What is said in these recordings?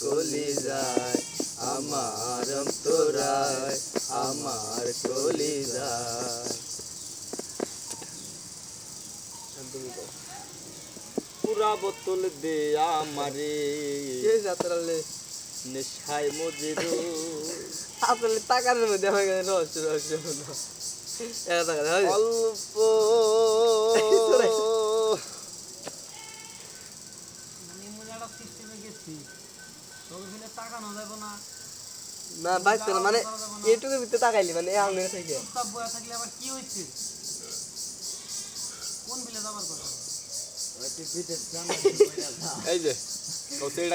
কলি যায় আমার অন্তরায় আমার কলি যায় পুরা বোতল দে আমারে। কে যাত্রালে নেশায় মজেরো। আসলে টাকার মধ্যে হয়ে গেছে রহস্য রহস্য অল্প। মানে সিস্টেমে গেছি। তবে ফেলে না না না বাইতে না মানে ভিতরে টাকাইলি মানে এই আঙুলের থেকে। চুপচাপ বয়া থাকলে আবার কি হয়েছে কোন বিলে যাবার কথা এই যে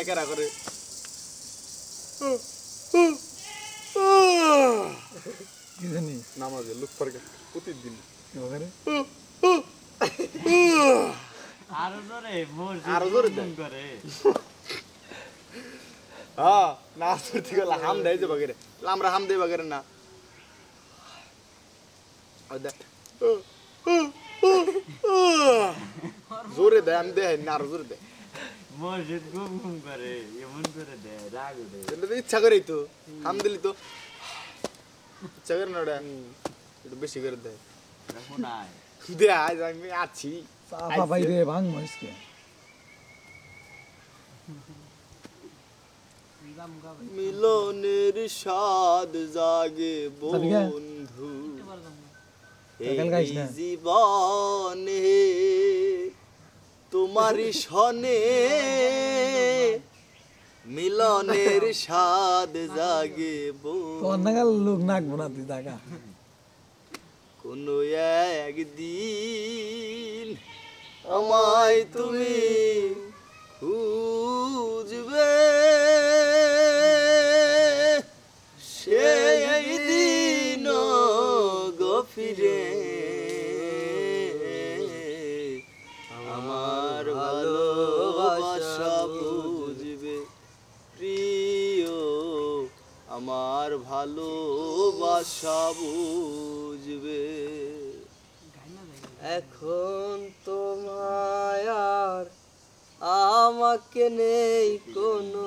কেরা। করে কি জানি নামাজে লুক পড়ে প্রতিদিন। ওখানে? আরও জোরে আরও জোরে করে। হ্যাঁ নাচ করতে গেলে হাম দেয় যে বাগেরে। আমরা হাম দেই বাগেরে না। জোরে দেয় আমি দেয় না আরও জোরে দেয়। মসজিদ ঘুম ঘুম করে এমন করে দেয় রাগ এটা তো ইচ্ছা করেই তো হাম দিলি তো। ইচ্ছা করে না ওটা একটু বেশি করে দেয়। দে আজ আমি আছি। রে ভাঙ মিলনের স্বাদ জাগে বন্ধু। এই জীবনে তোমারই সনে মিলনের স্বাদ জাগে নাগাল লোক নাকবো না তুই কোন একদিন আমায় তুমি আমার ভালোবাসা বুঝবে। এখন তোমায় আর আমাকে নেই কোনো